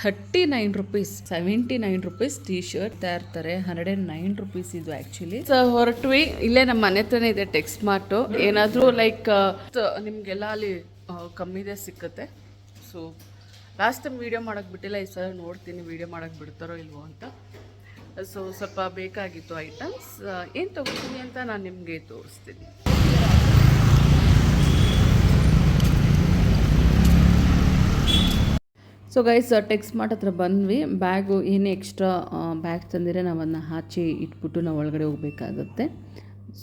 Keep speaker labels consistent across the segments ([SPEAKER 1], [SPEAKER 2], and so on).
[SPEAKER 1] Thirty nine rupees, seventy nine rupees T shirt ತಯಾರ್ತಾರೆ. Hundred nine rupees ಇದು actually so ಹೊರಟ್ವಿ. ಇಲ್ಲೇ ನಮ್ಮ ಮನೆ ಹತ್ರನೇ ಇದೆ ಟೆಕ್ಸ್ಟ್ ಮಾರ್ಟು ಏನಾದರೂ ಲೈಕ್ ನಿಮಗೆಲ್ಲ ಅಲ್ಲಿ ಕಮ್ಮಿದೆ ಸಿಕ್ಕತ್ತೆ. ಸೊ ಲಾಸ್ಟ್ ಟೈಮ್ ವೀಡಿಯೋ ಮಾಡೋಕೆ ಬಿಟ್ಟಿಲ್ಲ, ಈ ಸಲ ನೋಡ್ತೀನಿ ವೀಡಿಯೋ ಮಾಡೋಕ್ಕೆ ಬಿಡ್ತಾರೋ ಇಲ್ವೋ ಅಂತ. ಸೊ ಸ್ವಲ್ಪ ಬೇಕಾಗಿತ್ತು ಐಟಮ್ಸ್ ಏನು ತೊಗೊಳ್ತೀನಿ ಅಂತ ನಾನು ನಿಮಗೆ ತೋರಿಸ್ತೀನಿ. ಸೊ ಗೈಸ್ ಟೆಕ್ಸ್ಟ್ ಮಾರ್ಟ್ ಹತ್ರ ಬಂದ್ವಿ. ಬ್ಯಾಗು ಏನೇ ಎಕ್ಸ್ಟ್ರಾ ಬ್ಯಾಗ್ ತಂದಿದ್ರೆ ನಾವು ಅದನ್ನ ಹಾಚಿ ಇಟ್ಬಿಟ್ಟು ನಾವು ಒಳಗಡೆ ಹೋಗಬೇಕಾಗುತ್ತೆ.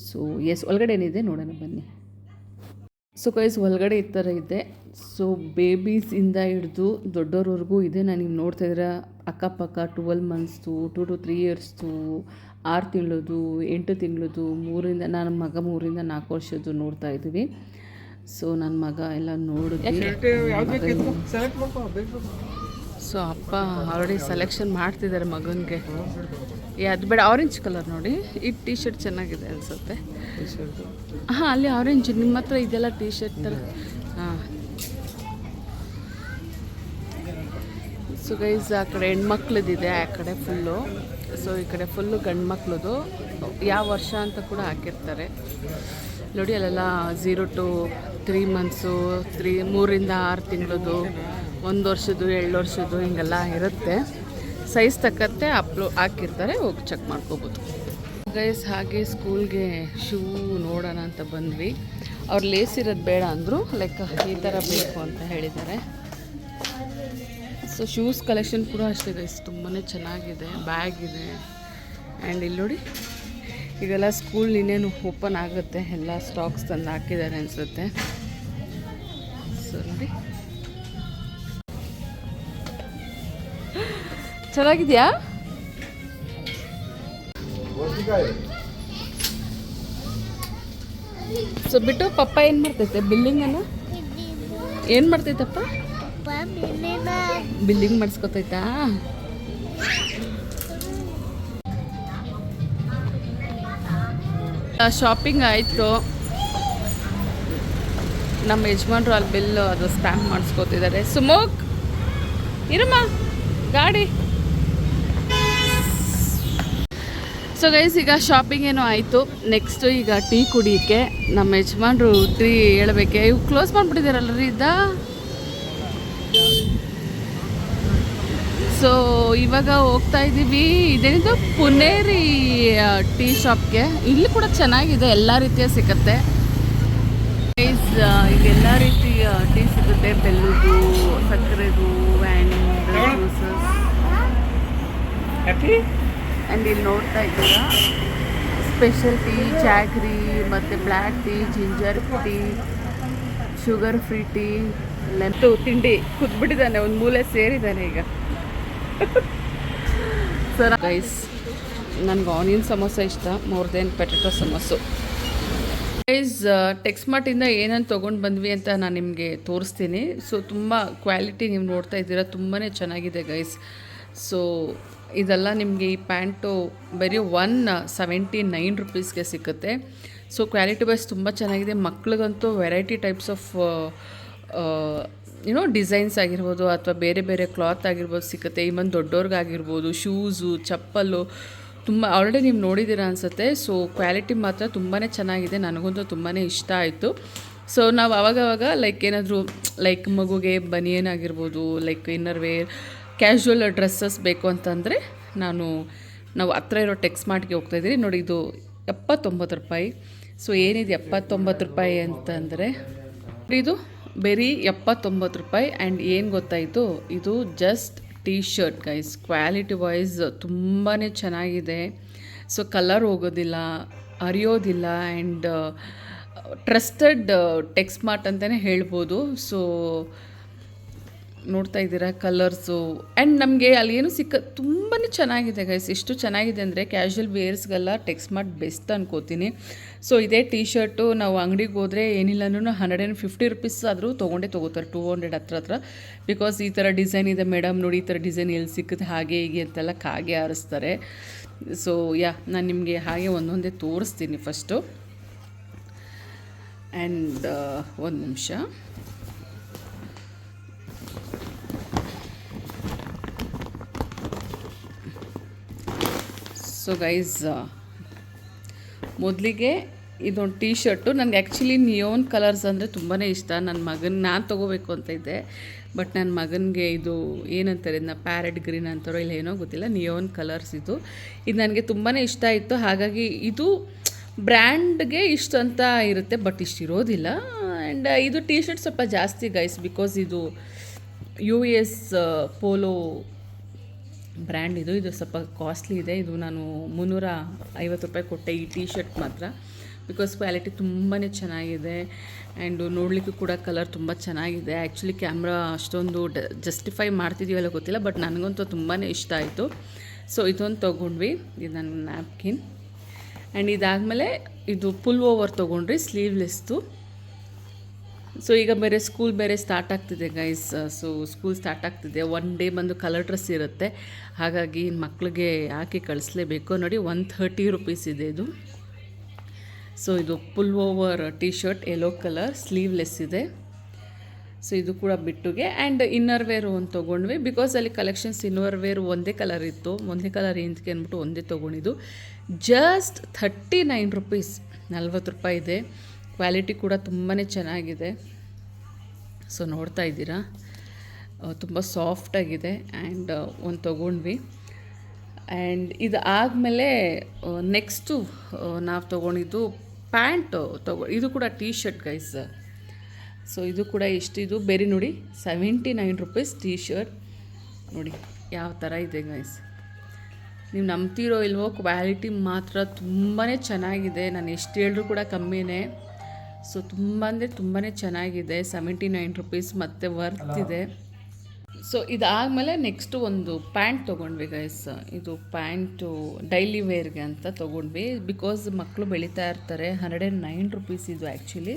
[SPEAKER 1] ಸೊ ಎಸ್ ಒಳಗಡೆ ಏನಿದೆ ನೋಡೋಣ ಬನ್ನಿ. ಸೊ ಗೈಸ್ ಒಳಗಡೆ ಈ ಥರ ಇದೆ. ಸೊ ಬೇಬೀಸಿಂದ ಹಿಡಿದು ದೊಡ್ಡೋರ್ವರೆಗೂ ಇದೆ. ನಾನು ನೀವು ನೋಡ್ತಾ ಇದ್ದೀರಾ ಅಕ್ಕಪಕ್ಕ ಟ್ವೆಲ್ ಮಂತ್ಸ್ದು ಟು ಟು ತ್ರೀ ಇಯರ್ಸ್ದು ಆರು ತಿಂಗಳದು, ಎಂಟು ತಿಂಗಳದು, ಮೂರಿಂದ ನನ್ನ ಮಗ ಮೂರಿಂದ ನಾಲ್ಕು ವರ್ಷದ್ದು ನೋಡ್ತಾ ಇದ್ದೀವಿ. ಸೊ ನನ್ನ ಮಗ ಎಲ್ಲ ನೋಡಿದ್ವಿ. ಸೊ ಅಪ್ಪ ಆಲ್ರೆಡಿ ಸೆಲೆಕ್ಷನ್ ಮಾಡ್ತಿದ್ದಾರೆ ಮಗನಿಗೆ. ಏ ಅದು ಬೇಡ ಆರೆಂಜ್ ಕಲರ್ ನೋಡಿ. ಈ ಟೀ ಶರ್ಟ್ ಚೆನ್ನಾಗಿದೆ ಅನಿಸುತ್ತೆ. ಹಾಂ ಅಲ್ಲಿ ಆರೆಂಜ್ ನಿಮ್ಮ ಹತ್ರ ಇದೆಲ್ಲ ಟೀ ಶರ್ಟ್ ಥರ ಹಾಂ. ಸೊ ಗೈಸ್ ಆ ಕಡೆ ಹೆಣ್ಮಕ್ಳದಿದೆ ಆ ಕಡೆ ಫುಲ್ಲು ಸೊ ಈ ಕಡೆ ಫುಲ್ಲು ಗಂಡು ಮಕ್ಳದು ಯಾವ ವರ್ಷ ಅಂತ ಕೂಡ ಹಾಕಿರ್ತಾರೆ. ನೋಡಿ ಅಲ್ಲೆಲ್ಲ zero to three months three ಮೂರಿಂದ ಆರು ತಿಂಗಳದು ಒಂದು ವರ್ಷದ್ದು, ಎರಡು ವರ್ಷದ್ದು ಹಿಂಗೆಲ್ಲ ಇರುತ್ತೆ. ಸೈಜ್ ತಕ್ಕಂತೆ ಅಪ್ಲೋ ಹಾಕಿರ್ತಾರೆ, ಹೋಗಿ ಚೆಕ್ ಮಾಡ್ಕೋಬೋದು. ಗೈಸ್ ಹಾಗೆ ಸ್ಕೂಲ್ಗೆ ಶೂ ನೋಡೋಣ ಅಂತ ಬಂದ್ವಿ. ಅವ್ರು ಲೇಸ್ ಇರೋದು ಬೇಡ ಅಂದರು ಲೈಕ್ ಈ ಥರ ಬೇಕು ಅಂತ ಹೇಳಿದ್ದಾರೆ. ಸೊ ಶೂಸ್ ಕಲೆಕ್ಷನ್ ಕೂಡ ಅಷ್ಟೇ ಗೈಸ್ ತುಂಬಾ ಚೆನ್ನಾಗಿದೆ ಬ್ಯಾಗ್ ಇದೆ. ಆ್ಯಂಡ್ ಇಲ್ಲಿ ನೋಡಿ, ಈಗೆಲ್ಲ ಸ್ಕೂಲ್ ಇನ್ನೇನು ಓಪನ್ ಆಗುತ್ತೆ, ಎಲ್ಲ ಸ್ಟಾಕ್ಸ್ ತಂದು ಹಾಕಿದ್ದಾರೆ ಅನಿಸುತ್ತೆ. ಚೆನ್ನಾಗಿದೆಯಾ? ಸೊ ಬಿಟ್ಟು ಪಪ್ಪ ಏನು ಮಾಡ್ತೈತೆ? ಬಿಲ್ಲಿಂಗನ್ನು ಏನು ಮಾಡ್ತೈತಪ್ಪ? ಬಿಲ್ಲಿಂಗ್ ಮಾಡಿಸ್ಕೊತೈತಾ? ಶಾಪಿಂಗ್ ಆಯಿತು. ನಮ್ಮ ಯಜಮಾನ್ರು ಅಲ್ಲಿ ಬಿಲ್ ಅದು ಸ್ಟ್ಯಾಂಪ್ ಮಾಡಿಸ್ಕೊತಿದ್ದಾರೆ. ಸುಮೋಕ್ ಇರಮ್ಮ, ಗಾಡಿ. ಸೊ ಗೈಸ್ ಈಗ ಶಾಪಿಂಗ್ ಏನೋ ಆಯಿತು. ನೆಕ್ಸ್ಟು ಈಗ ಟೀ ಕುಡಿಯೋಕ್ಕೆ ನಮ್ಮ ಯಜಮಾನ್ರು ಟೀ ಹೇಳ್ಬೇಕೆ. ಇವು ಕ್ಲೋಸ್ ಮಾಡಿಬಿಟ್ಟಿದ್ದಾರಲ್ಲ ರೀ ಇದ್ದ? ಸೊ ಇವಾಗ ಹೋಗ್ತಾ ಇದ್ದೀವಿ ಇದೇನಿದು? ಪುನೇರಿ ಟೀ ಶಾಪ್ಗೆ ಇಲ್ಲಿ ಕೂಡ ಚೆನ್ನಾಗಿದೆ. ಎಲ್ಲ ರೀತಿಯ ಸಿಗುತ್ತೆ. ಗೈಸ್ ಈಗ ಎಲ್ಲ ರೀತಿಯ ಟೀ ಸಿಗುತ್ತೆ. ಬೆಲ್ಲದು ಸಕ್ಕರೆದು ಆ್ಯಂಡ್ ಜ್ಯೂಸಸ್ ಆ್ಯಂಡ್ ಇಲ್ಲಿ ನೋಡ್ತಾ ಇದ್ದೀರಾ? ಸ್ಪೆಷಲ್ ಟೀ ಚಾಕ್ರಿ ಮತ್ತು black tea ginger tea sugar free tea length ತಿಂಡಿ ಕುದ್ಬಿಟ್ಟಿದ್ದಾನೆ ಒಂದು ಮೂಲೆ ಸೇರಿದ್ದಾನೆ ಈಗ. ಸರ್ ಗೈಸ್ ನನಗೆ ಆನಿಯನ್ ಸಮೋಸ ಇಷ್ಟ more than potato samosa. Guys ಟೆಕ್ಸ್ಮಾರ್ಟಿಂದ ಏನನ್ನು ತೊಗೊಂಡು ಬಂದ್ವಿ ಅಂತ ನಾನು ನಿಮಗೆ ತೋರಿಸ್ತೀನಿ. ಸೊ ತುಂಬ ಕ್ವಾಲಿಟಿ ನೀವು ನೋಡ್ತಾ ಇದ್ದೀರಾ ತುಂಬಾ ಚೆನ್ನಾಗಿದೆ ಗೈಸ್ ಸೊ ಇದೆಲ್ಲ ನಿಮಗೆ ಈ ಪ್ಯಾಂಟು ಬರೀ ಒನ್ ಸೆವೆಂಟಿ ನೈನ್ ರುಪೀಸ್ಗೆ ಸಿಗುತ್ತೆ. ಸೊ ಕ್ವಾಲಿಟಿ ವೈಸ್ ತುಂಬ ಚೆನ್ನಾಗಿದೆ. ಮಕ್ಳಿಗಂತೂ variety types of you know designs ಆಗಿರ್ಬೋದು ಅಥವಾ ಬೇರೆ ಬೇರೆ ಕ್ಲಾತ್ ಆಗಿರ್ಬೋದು ಸಿಗುತ್ತೆ. ಇವನ್ ದೊಡ್ಡವ್ರಿಗಾಗಿರ್ಬೋದು ಶೂಸು ಚಪ್ಪಲು ತುಂಬ ಆಲ್ರೆಡಿ ನೀವು ನೋಡಿದ್ದೀರಾ ಅನಿಸುತ್ತೆ. ಸೊ ಕ್ವಾಲಿಟಿ ಮಾತ್ರ ತುಂಬಾ ಚೆನ್ನಾಗಿದೆ. ನನಗಂತೂ ತುಂಬಾ ಇಷ್ಟ ಆಯಿತು. ಸೊ ನಾವು ಅವಾಗವಾಗ ಲೈಕ್ ಏನಾದರೂ ಲೈಕ್ ಮಗುಗೆ ಬನಿಯನ್ ಆಗಿರ್ಬೋದು like inner wear casual dresses ಬೇಕು ಅಂತಂದರೆ ನಾನು, ನಾವು ಹತ್ರ ಇರೋ ಟೆಕ್ಸ್ ಹೋಗ್ತಾ ಇದ್ದೀರಿ. ನೋಡಿ, ಇದು ಎಪ್ಪತ್ತೊಂಬತ್ತು ರೂಪಾಯಿ. ಸೊ ಏನಿದೆ ಎಪ್ಪತ್ತೊಂಬತ್ತು ರೂಪಾಯಿ ಅಂತಂದರೆ, ಇದು ಬೆರಿ ಎಪ್ಪತ್ತೊಂಬತ್ತು ರೂಪಾಯಿ. ಆ್ಯಂಡ್ ಏನು ಗೊತ್ತಾಯಿತು ಇದು? Just T shirt guys quality wise ತುಂಬಾ ಚೆನ್ನಾಗಿದೆ. ಸೊ ಕಲರ್ ಹೋಗೋದಿಲ್ಲ ಅರಿಯೋದಿಲ್ಲ ಆ್ಯಂಡ್ ಟ್ರಸ್ಟೆಡ್ ಟೆಕ್ಸ್ಟ್ ಮಾರ್ಟ್ ಅಂತಲೇ ಹೇಳ್ಬೋದು. ಸೊ ನೋಡ್ತಾ ಇದ್ದೀರಾ ಕಲರ್ಸು ಆ್ಯಂಡ್ ನಮಗೆ ಅಲ್ಲಿ ಏನು ಸಿಕ್ಕ ತುಂಬಾ ಚೆನ್ನಾಗಿದೆ ಗೈಸ್ ಎಷ್ಟು ಚೆನ್ನಾಗಿದೆ ಅಂದರೆ ಕ್ಯಾಶುವಲ್ ವೇರ್ಸ್ಗೆಲ್ಲ ಟೆಕ್ಸ್ಮಾರ್ಟ್ ಬೆಸ್ಟ್ ಅನ್ಕೋತೀನಿ. ಸೊ ಇದೇ ಟೀ ಶರ್ಟು ನಾವು ಅಂಗಡಿಗೆ ಹೋದರೆ ಏನಿಲ್ಲನೂ ಹಂಡ್ರೆಡ್ ಆ್ಯಂಡ್ ಫಿಫ್ಟಿ ರುಪೀಸ್ ಆದರೂ ತೊಗೊಂಡೇ ತೊಗೋತಾರೆ ಟೂ ಹಂಡ್ರೆಡ್ ಹತ್ರ ಹತ್ರ. ಬಿಕಾಸ್ ಈ ಥರ ಡಿಸೈನ್ ಇದೆ ಮೇಡಮ್ ನೋಡಿ ಈ ಥರ ಡಿಸೈನ್ ಎಲ್ಲಿ ಸಿಕ್ಕುತ್ತೆ ಹಾಗೆ ಹೀಗೆ ಅಂತೆಲ್ಲ ಕಾಗೆ ಆರಿಸ್ತಾರೆ. ಸೊ ಯಾ ನಾನು ನಿಮಗೆ ಹಾಗೆ ಒಂದೊಂದೇ ತೋರಿಸ್ತೀನಿ ಫಸ್ಟು ಆ್ಯಂಡ್ ಒಂದು ನಿಮಿಷ. ಸೊ ಗೈಸ್ ಮೊದಲಿಗೆ ಇದೊಂದು ಟೀ ಶರ್ಟು ನನಗೆ ಆ್ಯಕ್ಚುಲಿ ನಿಯೋನ್ ಕಲರ್ಸ್ ಅಂದರೆ ತುಂಬಾ ಇಷ್ಟ. ನನ್ನ ಮಗನ ನಾನು ತೊಗೋಬೇಕು ಅಂತ ಇದ್ದೆ. ಬಟ್ ನನ್ನ ಮಗನಿಗೆ ಇದು ಏನಂತಾರೆ, ಇದನ್ನ ಪ್ಯಾರೆಟ್ ಗ್ರೀನ್ ಅಂತಾರೋ ಇಲ್ಲ ಏನೋ ಗೊತ್ತಿಲ್ಲ. ನಿಯೋನ್ ಕಲರ್ಸ್ ಇದು. ಇದು ನನಗೆ ತುಂಬಾ ಇಷ್ಟ ಇತ್ತು ಹಾಗಾಗಿ ಇದು ಬ್ರ್ಯಾಂಡ್ಗೆ ಇಷ್ಟು ಅಂತ ಇರುತ್ತೆ ಬಟ್ ಇಷ್ಟು ಇರೋದಿಲ್ಲ. ಆ್ಯಂಡ್ ಇದು ಟೀ ಶರ್ಟ್ ಸ್ವಲ್ಪ ಜಾಸ್ತಿ ಗೈಸ್ ಬಿಕಾಸ್ ಇದು ಯು ಎಸ್ ಪೋಲೋ ಬ್ರ್ಯಾಂಡ್ ಇದು ಇದು ಸ್ವಲ್ಪ ಕಾಸ್ಟ್ಲಿ ಇದೆ. ಇದು ನಾನು ಮುನ್ನೂರ ಐವತ್ತು ರೂಪಾಯಿ ಕೊಟ್ಟೆ ಈ ಟೀ ಶರ್ಟ್ ಮಾತ್ರ. ಬಿಕಾಸ್ ಕ್ವಾಲಿಟಿ ತುಂಬಾ ಚೆನ್ನಾಗಿದೆ. ಆ್ಯಂಡ್ ನೋಡಲಿಕ್ಕೂ ಕೂಡ ಕಲರ್ ತುಂಬ ಚೆನ್ನಾಗಿದೆ. ಆ್ಯಕ್ಚುಲಿ ಕ್ಯಾಮ್ರಾ ಅಷ್ಟೊಂದು ಡ ಜಸ್ಟಿಫೈ ಮಾಡ್ತಿದ್ದೀವಲ್ಲ ಗೊತ್ತಿಲ್ಲ ಬಟ್ ನನಗಂತೂ ತುಂಬಾ ಇಷ್ಟ ಆಯಿತು. ಸೊ ಇದೊಂದು ತೊಗೊಂಡ್ವಿ. ಇದು ನನ್ನ ನ್ಯಾಪ್ಕಿನ್ ಆ್ಯಂಡ್ ಇದಾದಮೇಲೆ ಇದು ಪುಲ್ ಓವರ್ ತೊಗೊಂಡ್ರಿ ಸ್ಲೀವ್ಲೆಸ್ದು ಸೊ ಈಗ ಬೇರೆ ಸ್ಕೂಲ್ ಬೇರೆ ಸ್ಟಾರ್ಟ್ ಆಗ್ತಿದೆ ಗೈಸ್ ಸೊ ಸ್ಕೂಲ್ ಸ್ಟಾರ್ಟ್ ಆಗ್ತಿದೆ. ಒನ್ ಡೇ ಬಂದು ಕಲರ್ ಡ್ರೆಸ್ ಇರುತ್ತೆ. ಹಾಗಾಗಿ ಮಕ್ಕಳಿಗೆ ಹಾಕಿ ಕಳಿಸ್ಲೇಬೇಕು. ನೋಡಿ ಒನ್ ಥರ್ಟಿ ರುಪೀಸ್ ಇದೆ ಇದು. ಸೊ ಇದು pullover T shirt yellow colour sleeveless ಇದೆ. ಸೊ ಇದು ಕೂಡ ಬಿಟ್ಟುಗೆ. ಆ್ಯಂಡ್ ಇನ್ನರ್ ವೇರು ಒಂದು ತೊಗೊಂಡ್ವಿ. ಬಿಕಾಸ್ ಅಲ್ಲಿ ಕಲೆಕ್ಷನ್ಸ್ ಇನ್ನರ್ ವೇರ್ ಒಂದೇ ಕಲರ್ ಇತ್ತು. ಒಂದೇ ಕಲರ್ ಏನಕ್ಕೆ ಅಂದ್ಬಿಟ್ಟು ಒಂದೇ ತೊಗೊಂಡಿದ್ದು. ಜಸ್ಟ್ ಥರ್ಟಿ ನೈನ್ ರುಪೀಸ್ ನಲ್ವತ್ತು ರೂಪಾಯಿ ಇದೆ. ಕ್ವಾಲಿಟಿ ಕೂಡ ತುಂಬಾ ಚೆನ್ನಾಗಿದೆ. ಸೊ ನೋಡ್ತಾ ಇದ್ದೀರಾ? ತುಂಬ ಸಾಫ್ಟಾಗಿದೆ ಆ್ಯಂಡ್ ಒಂದು ತೊಗೊಂಡ್ವಿ. ಆ್ಯಂಡ್ ಇದು ಆದಮೇಲೆ ನೆಕ್ಸ್ಟು ನಾವು ತೊಗೊಂಡಿದ್ದು ಪ್ಯಾಂಟು ತೊಗೊ, ಇದು ಕೂಡ ಟೀ ಶರ್ಟ್ ಗೈಸ್ ಸೊ ಇದು ಕೂಡ ಎಷ್ಟಿದು? ಬೇರೆ ನೋಡಿ seventy nine rupees T shirt ನೋಡಿ, ಯಾವ ಥರ ಇದೆ ಗೈಸ್ ನೀವು ನಂಬ್ತಿರೋ ಇಲ್ವೋ ಕ್ವಾಲಿಟಿ ಮಾತ್ರ ತುಂಬಾ ಚೆನ್ನಾಗಿದೆ. ನಾನು ಎಷ್ಟು ಹೇಳಿದ್ರು ಕೂಡ ಕಮ್ಮಿನೇ. ಸೊ ತುಂಬ ಅಂದರೆ ತುಂಬಾ ಚೆನ್ನಾಗಿದೆ. ಸೆವೆಂಟಿ ನೈನ್ ರುಪೀಸ್ ಮತ್ತು ವರ್ತ್ ಇದೆ. ಸೊ ಇದಾದಮೇಲೆ ನೆಕ್ಸ್ಟು ಒಂದು ಪ್ಯಾಂಟ್ ತೊಗೊಂಡ್ವಿ ಗೈಸ್ ಇದು ಪ್ಯಾಂಟು ಡೈಲಿ ವೇರ್ಗೆ ಅಂತ ತೊಗೊಂಡ್ವಿ. ಬಿಕಾಸ್ ಮಕ್ಕಳು ಬೆಳೀತಾ ಇರ್ತಾರೆ ಹಂಡ್ರೆಡ್ ಆ್ಯಂಡ್ ನೈನ್ ರುಪೀಸ್ ಇದು ಆ್ಯಕ್ಚುಲಿ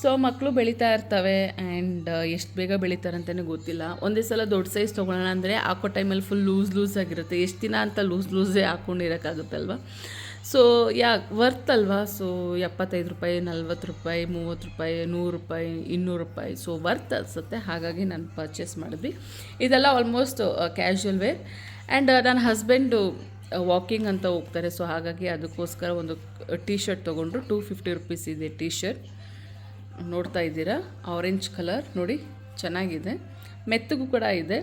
[SPEAKER 1] ಸೊ ಮಕ್ಕಳು ಬೆಳೀತಾ ಇರ್ತವೆ ಆ್ಯಂಡ್ ಎಷ್ಟು ಬೇಗ ಬೆಳೀತಾರೆ ಅಂತಲೇ ಗೊತ್ತಿಲ್ಲ. ಒಂದೇ ಸಲ ದೊಡ್ಡ ಸೈಜ್ ತೊಗೊಳ್ಳೋಣ ಅಂದರೆ ಹಾಕೋ ಟೈಮಲ್ಲಿ ಫುಲ್ ಲೂಸ್ ಲೂಸ್ ಆಗಿರುತ್ತೆ. ಎಷ್ಟು ದಿನ ಅಂತ ಲೂಸ್ ಲೂಸೇ ಹಾಕ್ಕೊಂಡಿರೋಕ್ಕಾಗುತ್ತಲ್ವ ಸೊ ಯಾ ವರ್ತ್ ಅಲ್ವಾ? ಸೊ ಎಪ್ಪತ್ತೈದು ರೂಪಾಯಿ, ನಲ್ವತ್ತು ರೂಪಾಯಿ, ಮೂವತ್ತು ರೂಪಾಯಿ, ನೂರು ರೂಪಾಯಿ, ಇನ್ನೂರು ರೂಪಾಯಿ. ಸೊ ವರ್ತ್ ಅನಿಸುತ್ತೆ. ಹಾಗಾಗಿ ನಾನು ಪರ್ಚೇಸ್ ಮಾಡಿದ್ವಿ. ಇದೆಲ್ಲ ಆಲ್ಮೋಸ್ಟ್ ಕ್ಯಾಶುವಲ್ ವೇರ್ ಆ್ಯಂಡ್ ನನ್ನ ಹಸ್ಬೆಂಡು ವಾಕಿಂಗ್ ಅಂತ ಹೋಗ್ತಾರೆ. ಸೊ ಹಾಗಾಗಿ ಅದಕ್ಕೋಸ್ಕರ ಒಂದು ಟೀ ಶರ್ಟ್ ತೊಗೊಂಡ್ರು. ಟೂ ಫಿಫ್ಟಿ ರುಪೀಸ್ ಇದೆ ಟೀ ಶರ್ಟ್ ನೋಡ್ತಾ ಇದ್ದೀರಾ? ಆರೆಂಜ್ ಕಲರ್ ನೋಡಿ, ಚೆನ್ನಾಗಿದೆ. ಮೆತ್ತಗೂ ಕೂಡ ಇದೆ.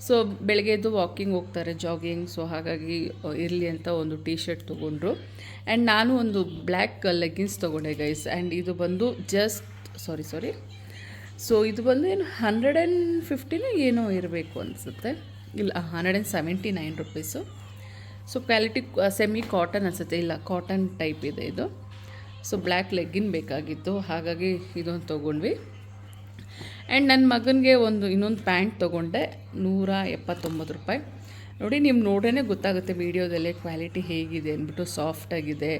[SPEAKER 1] ಸೊ ಬೆಳಗ್ಗೆ ಎದ್ದು ವಾಕಿಂಗ್ ಹೋಗ್ತಾರೆ ಜಾಗಿಂಗ್ ಸೊ ಹಾಗಾಗಿ ಇರಲಿ ಅಂತ ಒಂದು ಟೀ ಶರ್ಟ್ ತೊಗೊಂಡ್ರು. ಆ್ಯಂಡ್ ನಾನು ಒಂದು ಬ್ಲ್ಯಾಕ್ ಲೆಗ್ಗಿನ್ಸ್ ತೊಗೊಂಡೆ ಗೈಸ್ ಆ್ಯಂಡ್ ಇದು ಬಂದು ಜಸ್ಟ್ ಸಾರಿ ಸಾರಿ ಸೊ ಇದು ಬಂದು ಏನು ಹಂಡ್ರೆಡ್ ಆ್ಯಂಡ್ ಫಿಫ್ಟಿನೇ ಏನೋ ಇರಬೇಕು ಅನಿಸುತ್ತೆ. ಇಲ್ಲ hundred and seventy nine rupees so quality semi cotton ಅನಿಸುತ್ತೆ. ಇಲ್ಲ ಕಾಟನ್ ಟೈಪ್ ಇದೆ ಇದು. ಸೊ ಬ್ಲ್ಯಾಕ್ ಲೆಗ್ಗಿನ್ ಬೇಕಾಗಿತ್ತು. ಹಾಗಾಗಿ, ಇದೊಂದು ತೊಗೊಂಡ್ವಿ. ಆ್ಯಂಡ್ ನನ್ನ ಮಗನಿಗೆ ಒಂದು ಇನ್ನೊಂದು ಪ್ಯಾಂಟ್ ತೊಗೊಂಡೆ, ನೂರ ಎಪ್ಪತ್ತೊಂಬತ್ತು ರೂಪಾಯಿ. ನೋಡಿ ನೀವು ನೋಡೇ ಗೊತ್ತಾಗುತ್ತೆ ವೀಡಿಯೋದಲ್ಲೇ ಕ್ವಾಲಿಟಿ ಹೇಗಿದೆ ಅಂದ್ಬಿಟ್ಟು ಸಾಫ್ಟಾಗಿದೆ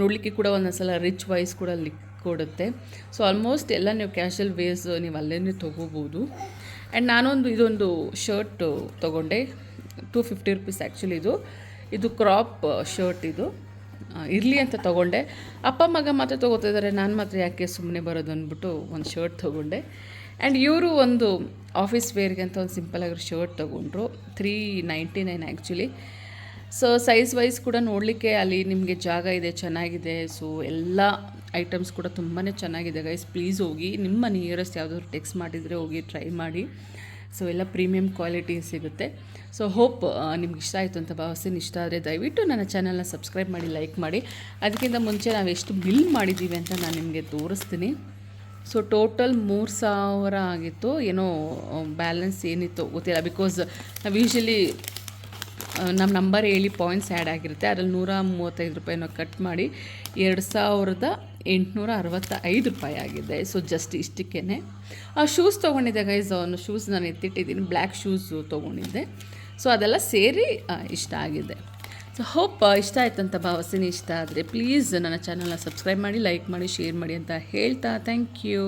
[SPEAKER 1] ನೋಡಲಿಕ್ಕೆ ಕೂಡ ಒಂದೊಂದ್ಸಲ ರಿಚ್ ವೈಸ್ ಕೂಡ ಲಿಕ್ ಕೊಡುತ್ತೆ. ಸೊ ಆಲ್ಮೋಸ್ಟ್ ಎಲ್ಲ ನೀವು ಕ್ಯಾಶುವಲ್ ವೇಸ್ ನೀವು ಅಲ್ಲೇ ತೊಗೋಬೋದು. ಆ್ಯಂಡ್ ನಾನೊಂದು, ಇದೊಂದು ಶರ್ಟ್ ತೊಗೊಂಡೆ. ಟೂ ಫಿಫ್ಟಿ ರುಪೀಸ್ ಆ್ಯಕ್ಚುಲಿ ಇದು. ಇದು ಕ್ರಾಪ್ ಶರ್ಟ್ ಇದು. ಇರಲಿ ಅಂತ ತೊಗೊಂಡೆ. ಅಪ್ಪ, ಮಗ ಮಾತ್ರ ತೊಗೋತಿದ್ದಾರೆ ನಾನು ಮಾತ್ರ ಯಾಕೆ ಸುಮ್ಮನೆ ಬರೋದು ಅಂದ್ಬಿಟ್ಟು ಒಂದು ಶರ್ಟ್ ತೊಗೊಂಡೆ. ಆ್ಯಂಡ್ ಇವರು ಒಂದು ಆಫೀಸ್ ವೇರ್ಗೆ ಅಂತ ಒಂದು ಸಿಂಪಲಾಗಿರೋ ಶರ್ಟ್ ತೊಗೊಂಡ್ರು. Three ninety nine actually so size wise ಕೂಡ ನೋಡಲಿಕ್ಕೆ ಅಲ್ಲಿ ನಿಮಗೆ ಜಾಗ ಇದೆ, ಚೆನ್ನಾಗಿದೆ. ಸೊ ಎಲ್ಲ ಐಟಮ್ಸ್ ಕೂಡ ತುಂಬಾ ಚೆನ್ನಾಗಿದೆ ಗೈಸ್ ಪ್ಲೀಸ್ ಹೋಗಿ, ನಿಮ್ಮ ನಿಯರೆಸ್ಟ್ ಯಾವುದಾದ್ರು ಟೆಕ್ಸ್ಟ್ ಮಾಡಿದರೆ ಹೋಗಿ ಟ್ರೈ ಮಾಡಿ. ಸೊ ಎಲ್ಲ ಪ್ರೀಮಿಯಂ ಕ್ವಾಲಿಟಿ ಸಿಗುತ್ತೆ. ಸೊ ಹೋಪ್ ನಿಮ್ಗೆ ಇಷ್ಟ ಆಯಿತು ಅಂತ ಭಾವಿಸ್ತೀನಿ. ಇಷ್ಟ ಆದರೆ ದಯವಿಟ್ಟು ನನ್ನ ಚಾನಲ್ನ ಸಬ್ಸ್ಕ್ರೈಬ್ ಮಾಡಿ ಲೈಕ್ ಮಾಡಿ. ಅದಕ್ಕಿಂತ ಮುಂಚೆ ನಾವು ಎಷ್ಟು ಬಿಲ್ ಮಾಡಿದ್ದೀವಿ ಅಂತ ನಾನು ನಿಮಗೆ ತೋರಿಸ್ತೀನಿ. ಸೊ ಟೋಟಲ್ ಮೂರು ಸಾವಿರ ಆಗಿತ್ತು. ಏನೋ ಬ್ಯಾಲೆನ್ಸ್ ಏನಿತ್ತು ಗೊತ್ತಿಲ್ಲ. ಬಿಕಾಸ್ ನಾವು ಯೂಶಲಿ ನಮ್ಮ ನಂಬರ್ ಹೇಳಿ ಪಾಯಿಂಟ್ಸ್ ಆ್ಯಡ್ ಆಗಿರುತ್ತೆ. ಅದರಲ್ಲಿ ನೂರ ಮೂವತ್ತೈದು ರೂಪಾಯಿನ ಕಟ್ ಮಾಡಿ ಎರಡು ಸಾವಿರದ ಎಂಟುನೂರ ಅರವತ್ತ ಐದು ರೂಪಾಯಿ ಆಗಿದೆ. ಸೊ ಜಸ್ಟ್ ಇಷ್ಟಕ್ಕೇ ಆ ಶೂಸ್ ತೊಗೊಂಡಿದ್ದೆ ಗೈಸ್ ಅವನು ಶೂಸ್ ನಾನು ಎತ್ತಿಟ್ಟಿದ್ದೀನಿ. ಬ್ಲ್ಯಾಕ್ ಶೂಸು ತೊಗೊಂಡಿದ್ದೆ. ಸೊ ಅದೆಲ್ಲ ಸೇರಿ ಇಷ್ಟ ಆಗಿದೆ. ಸೊ ಹೋಪ್ ಇಷ್ಟ ಆಯ್ತು ಅಂತ ಭಾವಸಿನಿ ಇಷ್ಟ ಆದರೆ ಪ್ಲೀಸ್ ನನ್ನ ಚಾನಲ್ನ ಸಬ್ಸ್ಕ್ರೈಬ್ ಮಾಡಿ ಲೈಕ್ ಮಾಡಿ ಶೇರ್ ಮಾಡಿ ಅಂತ ಹೇಳ್ತಾ ಥ್ಯಾಂಕ್ ಯು